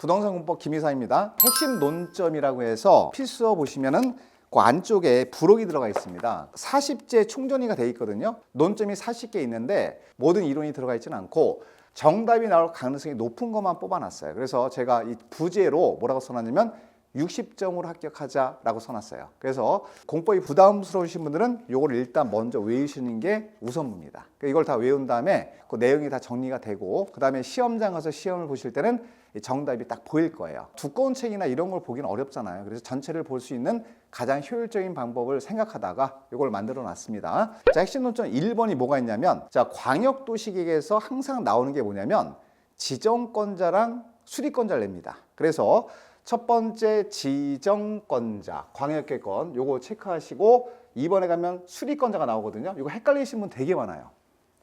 부동산 공법 김희사입니다. 핵심 논점이라고 해서 필수어 보시면은 그 안쪽에 부록이 들어가 있습니다. 40제 총정리가 돼 있거든요. 논점이 40개 있는데 모든 이론이 들어가 있지는 않고 정답이 나올 가능성이 높은 것만 뽑아놨어요. 그래서 제가 이 부제로 뭐라고 써놨냐면 60점으로 합격하자라고 써놨어요. 그래서 공법이 부담스러우신 분들은 이걸 일단 먼저 외우시는 게 우선입니다. 이걸 다 외운 다음에 그 내용이 다 정리가 되고 그 다음에 시험장 가서 시험을 보실 때는 이 정답이 딱 보일 거예요. 두꺼운 책이나 이런 걸 보기는 어렵잖아요. 그래서 전체를 볼 수 있는 가장 효율적인 방법을 생각하다가 이걸 만들어 놨습니다. 자, 핵심 논점 1번이 뭐가 있냐면 자, 광역도시계획에서 항상 나오는 게 뭐냐면 지정권자랑 수리권자를 냅니다. 그래서 첫 번째 지정권자 광역계권 요거 체크하시고 2번에 가면 수리권자가 나오거든요. 이거 헷갈리시는 분 되게 많아요.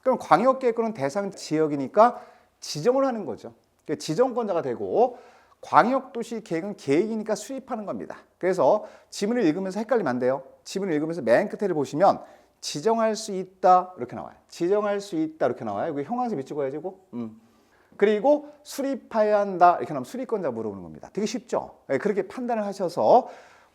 그럼 광역계획권은 대상 지역이니까 지정을 하는 거죠. 그러니까 지정권자가 되고 광역도시 계획은 계획이니까 수립하는 겁니다. 그래서 지문을 읽으면서 헷갈리면 안 돼요. 지문을 읽으면서 맨 끝에를 보시면 지정할 수 있다 이렇게 나와요. 지정할 수 있다 이렇게 나와요. 이거 형광색 밑 찍어야지 고 음. 그리고 수립해야 한다 이렇게 나오면 수립권자 물어보는 겁니다. 되게 쉽죠? 네, 그렇게 판단을 하셔서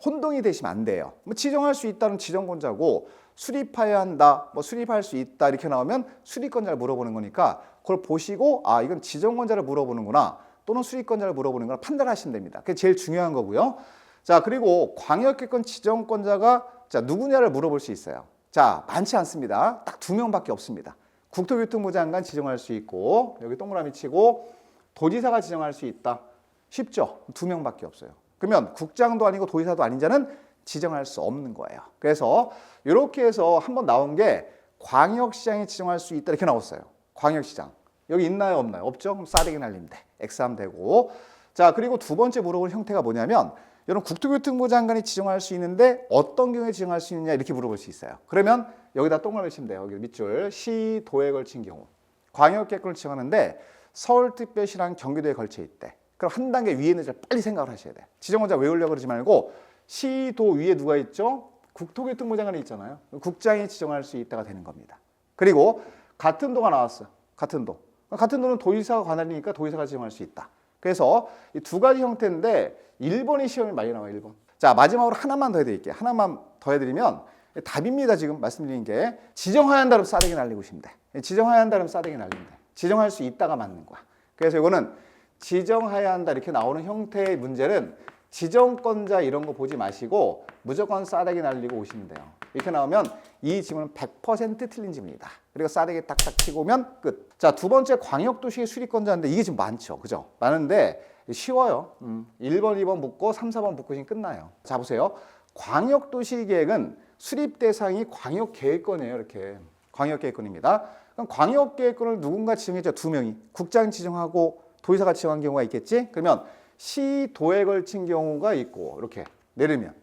혼동이 되시면 안 돼요. 뭐 지정할 수 있다는 지정권자고 수립해야 한다, 뭐 수립할 수 있다 이렇게 나오면 수립권자를 물어보는 거니까 그걸 보시고 아 이건 지정권자를 물어보는구나 또는 수립권자를 물어보는구나 판단하시면 됩니다. 그게 제일 중요한 거고요. 자 그리고 광역계권 지정권자가 자 누구냐를 물어볼 수 있어요. 자 많지 않습니다. 딱 두 명밖에 없습니다. 국토교통부 장관 지정할 수 있고 여기 동그라미 치고 도지사가 지정할 수 있다. 쉽죠? 두 명밖에 없어요. 그러면 국장도 아니고 도지사도 아닌 자는 지정할 수 없는 거예요. 그래서 이렇게 해서 한번 나온 게 광역시장이 지정할 수 있다 이렇게 나왔어요. 광역시장 여기 있나요 없나요? 없죠? 그럼 싸대기 날리면 돼. X하면 되고 자 그리고 두 번째 물어보는 형태가 뭐냐면 여러분 국토교통부 장관이 지정할 수 있는데 어떤 경우에 지정할 수 있느냐 이렇게 물어볼 수 있어요. 그러면 여기다 동그라미 치면 돼요. 여기 밑줄 시 도에 걸친 경우 광역계획권을 지정하는데 서울특별시랑 경기도에 걸쳐 있대. 그럼 한 단계 위에 있는 자 빨리 생각을 하셔야 돼. 지정권자 외우려고 그러지 말고 시도 위에 누가 있죠? 국토교통부 장관이 있잖아요. 국장이 지정할 수 있다가 되는 겁니다. 그리고 같은 도가 나왔어. 같은 도. 같은 도는 도의사가 관할이니까 도의사가 지정할 수 있다. 그래서 이 두 가지 형태인데 1번이 시험이 많이 나와요. 1번. 자 마지막으로 하나만 더 해드릴게요. 하나만 더 해드리면 답입니다. 지금 말씀드린 게 지정해야 한다면 싸대기 날리고 싶은데 지정해야 한다면 싸대기 돼. 지정할 수 있다가 맞는 거야. 그래서 이거는 지정해야 한다 이렇게 나오는 형태의 문제는 지정권자 이런 거 보지 마시고 무조건 싸대기 날리고 오시면 돼요. 이렇게 나오면 이 지문은 100% 틀린 지문이다. 그리고 싸대기 딱딱 치고 오면 끝. 자, 두 번째 광역도시 수립권자인데 이게 지금 많죠. 그죠? 많은데 쉬워요. 음, 1번, 2번 묻고 3, 4번 묻고시면 끝나요. 자, 보세요. 광역도시 계획은 수립 대상이 광역계획권이에요. 이렇게. 광역계획권입니다. 그럼 광역계획권을 누군가 지정했죠. 두 명이. 국장 지정하고 도의사가 지정한 경우가 있겠지? 그러면 시 도에 걸친 경우가 있고 이렇게 내리면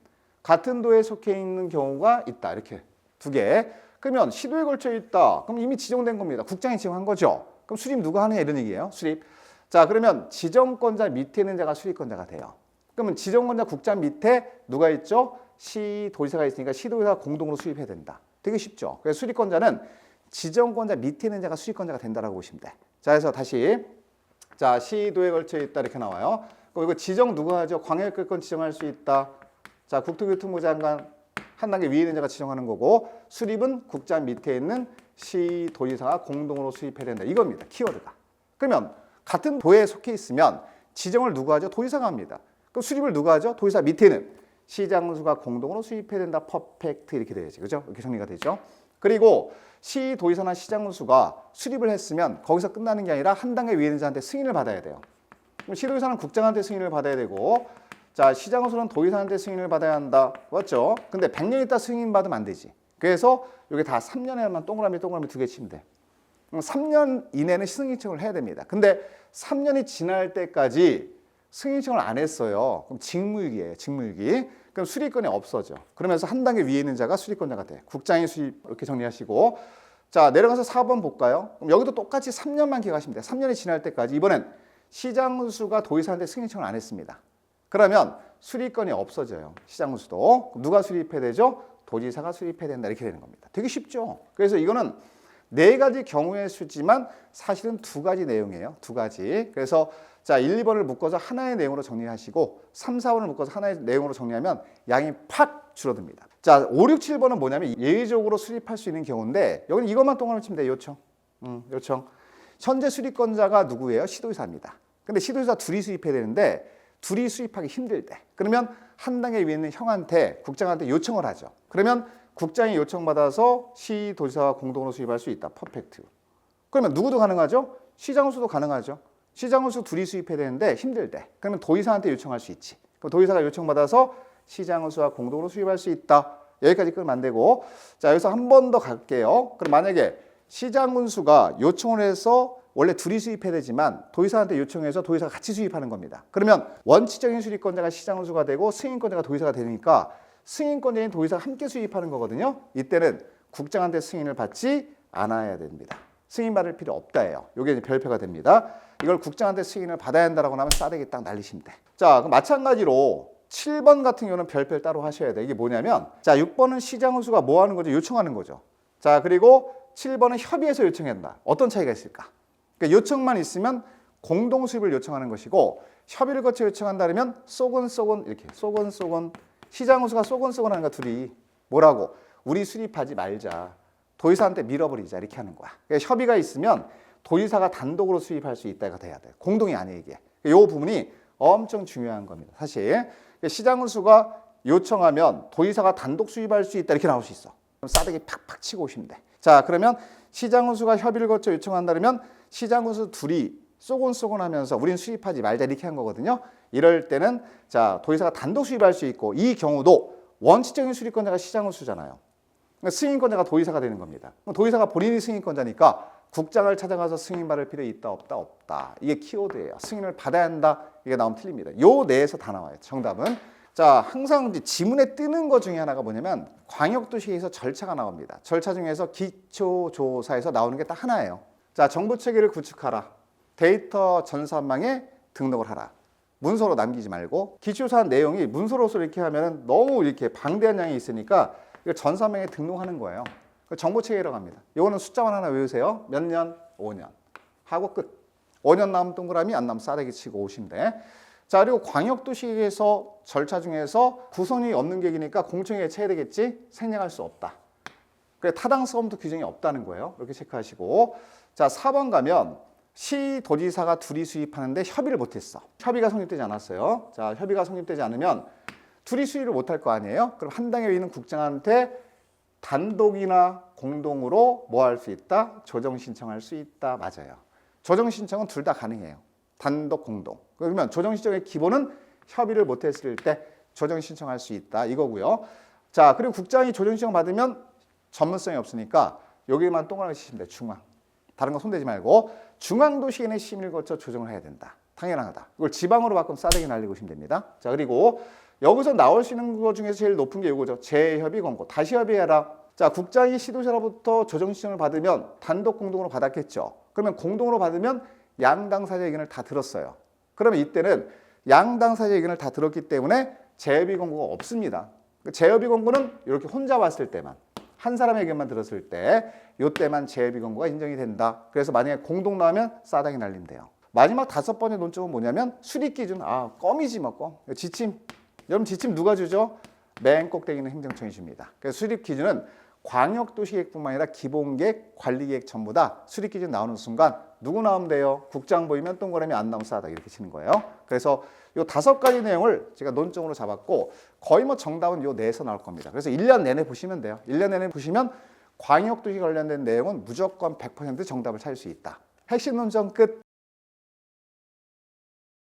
같은 도에 속해 있는 경우가 있다. 이렇게 두 개. 그러면 시도에 걸쳐 있다. 그럼 이미 지정된 겁니다. 국장이 지정한 거죠. 그럼 수립 누가 하느냐 이런 얘기예요. 수립. 자, 그러면 지정권자 밑에 있는 자가 수립권자가 돼요. 그러면 지정권자 국장 밑에 누가 있죠? 시도지사가 있으니까 시도지사 공동으로 수립해야 된다. 되게 쉽죠. 그래서 수립권자는 지정권자 밑에 있는 자가 수립권자가 된다라고 보시면 돼. 자, 그래서 다시 자, 시도에 걸쳐 있다 이렇게 나와요. 그럼 이거 지정 누가 하죠? 광역계권 지정할 수 있다. 자, 국토교통부 장관 한 단계 위에 있는 자가 지정하는 거고 수립은 국장 밑에 있는 시도지사가 공동으로 수립해야 된다. 이겁니다. 키워드가. 그러면 같은 도에 속해 있으면 지정을 누가 하죠? 도지사가 합니다. 그럼 수립을 누가 하죠? 도지사 밑에는 시장수가 공동으로 수립해야 된다. 퍼펙트 이렇게 돼야지. 그죠? 이렇게 정리가 되죠. 그리고 시 도지사나 시장수가 수립을 했으면 거기서 끝나는 게 아니라 한 단계 위에 있는 자한테 승인을 받아야 돼요. 그럼 시도지사는 국장한테 승인을 받아야 되고 자 시장수는 도지사한테 승인을 받아야 한다. 맞죠? 근데 100년 있다 승인 받으면 안 되지. 그래서 이게 다 3년에만 동그라미 동그라미 두 개 치면 돼. 그럼 3년 이내는 승인청을 해야 됩니다. 근데 3년이 지날 때까지 승인청을 안 했어요. 그럼 직무유기예요. 직무유기. 그럼 수리권이 없어져. 그러면서 한 단계 위에 있는 자가 수리권자가 돼. 국장이 수립 이렇게 정리하시고 자 내려가서 4번 볼까요? 그럼 여기도 똑같이 3년만 기억하시면 돼요. 3년이 지날 때까지 이번엔 시장수가 도의사한테 승인청을 안 했습니다. 그러면 수리권이 없어져요. 시장수도 누가 수립해야 되죠? 도지사가 수립해야 된다 이렇게 되는 겁니다. 되게 쉽죠. 그래서 이거는 네 가지 경우의 수지만 사실은 두 가지 내용이에요. 두 가지. 그래서 자, 1, 2번을 묶어서 하나의 내용으로 정리하시고 3, 4번을 묶어서 하나의 내용으로 정리하면 양이 팍 줄어듭니다. 자, 5, 6, 7번은 뭐냐면 예외적으로 수립할 수 있는 경우인데 여기는 이것만 동그라미 치면 돼요. 요청. 음, 요청. 현재 수립권자가 누구예요? 시도의사입니다. 근데 시도의사 둘이 수립해야 되는데 둘이 수립하기 힘들 때 그러면 한 단계 위에 있는 형한테 국장한테 요청을 하죠. 그러면 국장이 요청받아서 시도지사와 공동으로 수립할 수 있다. 퍼펙트. 그러면 누구도 가능하죠? 시장수도 가능하죠. 시장수 둘이 수입해야 되는데 힘들 때. 그러면 도의사한테 요청할 수 있지. 그럼 도의사가 요청받아서 시장수와 공동으로 수입할 수 있다. 여기까지 끌면 안 되고. 자, 여기서 한 번 더 갈게요. 그럼 만약에 시장군수가 요청을 해서 원래 둘이 수입해야 되지만 도의사한테 요청해서 도의사가 같이 수입하는 겁니다. 그러면 원칙적인 수립권자가 시장군수가 되고 승인권자가 도의사가 되니까 승인권자인 도의사가 함께 수입하는 거거든요. 이때는 국장한테 승인을 받지 않아야 됩니다. 승인 받을 필요 없다예요. 이게 별표가 됩니다. 이걸 국장한테 승인을 받아야 한다라고 하면 싸대기 딱 날리시면 돼. 자, 그럼 마찬가지로 7번 같은 경우는 별표를 따로 하셔야 돼. 이게 뭐냐면 자, 6번은 시장훈수가 뭐 하는 거죠? 요청하는 거죠. 자, 그리고 7번은 협의해서 요청한다. 어떤 차이가 있을까? 그러니까 요청만 있으면 공동 수입을 요청하는 것이고 협의를 거쳐 요청한다 그러면 쏘곤 쏘곤 이렇게 쏘곤 쏘곤 시장훈수가 쏘곤쏘곤 하는 거 둘이 뭐라고? 우리 수립하지 말자. 도의사한테 밀어버리자 이렇게 하는 거야. 그러니까 협의가 있으면 도의사가 단독으로 수입할 수 있다가 돼야 돼. 공동이 아니에요 이게. 이 부분이 엄청 중요한 겁니다. 사실 그러니까 시장훈수가 요청하면 도의사가 단독 수입할 수 있다 이렇게 나올 수 있어. 그럼 싸대기 팍팍 치고 오시면 돼. 자 그러면 시장훈수가 협의를 거쳐 요청한다면 시장훈수 둘이 쏘곤쏘곤하면서 우린 수입하지 말자 이렇게 한 거거든요. 이럴 때는 자 도의사가 단독 수입할 수 있고 이 경우도 원칙적인 수립권자가 시장훈수잖아요. 그러니까 승인권자가 도의사가 되는 겁니다. 도의사가 본인이 승인권자니까 국장을 찾아가서 승인 받을 필요 있다 없다 없다. 이게 키워드예요. 승인을 받아야 한다. 이게 나오면 틀립니다. 요 내에서 다 나와요. 정답은 자 항상 지문에 뜨는 것 중에 하나가 뭐냐면 광역도시에서 절차가 나옵니다. 절차 중에서 기초조사에서 나오는 게 딱 하나예요. 자 정부 체계를 구축하라. 데이터 전산망에 등록을 하라. 문서로 남기지 말고 기초조사 내용이 문서로서 이렇게 하면 너무 이렇게 방대한 양이 있으니까 이걸 전산망에 등록하는 거예요. 그 정보 체계라고 합니다. 이거는 숫자만 하나 외우세요. 몇 년? 5년. 하고 끝. 5년 남은 동그라미 안 남으면 싸대기 치고 돼. 자 그리고 광역도시에서 절차 중에서 구성이 없는 계획이니까 공청회에 해야 되겠지? 생략할 수 없다. 그래 타당성도 규정이 없다는 거예요. 이렇게 체크하시고 자 4번 가면 시 도지사가 둘이 수입하는데 협의를 못했어. 협의가 성립되지 않았어요. 자 협의가 성립되지 않으면 둘이 수입을 못할 거 아니에요? 그럼 한 당에 있는 국장한테 단독이나 공동으로 뭐 할 수 있다? 조정 신청할 수 있다. 맞아요. 조정 신청은 둘 다 가능해요. 단독 공동. 그러면 조정 신청의 기본은 협의를 못했을 때 조정 신청할 수 있다. 이거고요. 자 그리고 국장이 조정 신청 받으면 전문성이 없으니까 여기만 동그라미 치시면 돼. 중앙. 다른 거 손대지 말고 중앙도시인의 심의를 거쳐 조정을 해야 된다. 당연하다. 이걸 지방으로 바꾸면 싸대기 날리고 오시면 됩니다. 자 그리고 여기서 나올 수 있는 것 중에서 제일 높은 게 이거죠. 재협의 권고. 다시 협의해라. 자, 국장이 시도자로부터 조정 신청을 받으면 단독 공동으로 받았겠죠. 그러면 공동으로 받으면 양 당사자 의견을 다 들었어요. 그러면 이때는 양 당사자 의견을 다 들었기 때문에 재협의 권고가 없습니다. 그 재협의 권고는 이렇게 혼자 왔을 때만 한 사람의 의견만 들었을 때 이때만 재협의 권고가 인정이 된다. 그래서 만약에 공동 나오면 싸당이 날린대요. 마지막 다섯 번째 논점은 뭐냐면 수립 기준 아 껌이지 뭐 껌. 지침 여러분 지침 누가 주죠? 맨 꼭대기는 행정청이 줍니다. 그래서 수립 기준은 광역도시계획뿐만 아니라 기본계획, 관리계획 전부 다 수립 기준 나오는 순간 누구 나오면 돼요? 국장 보이면 동그라미 안 나오면 싸다 이렇게 치는 거예요. 그래서 이 다섯 가지 내용을 제가 논점으로 잡았고 거의 뭐 정답은 요 내에서 나올 겁니다. 그래서 1년 내내 보시면 돼요. 1년 내내 보시면 광역도시 관련된 내용은 무조건 100% 정답을 찾을 수 있다. 핵심 논점 끝.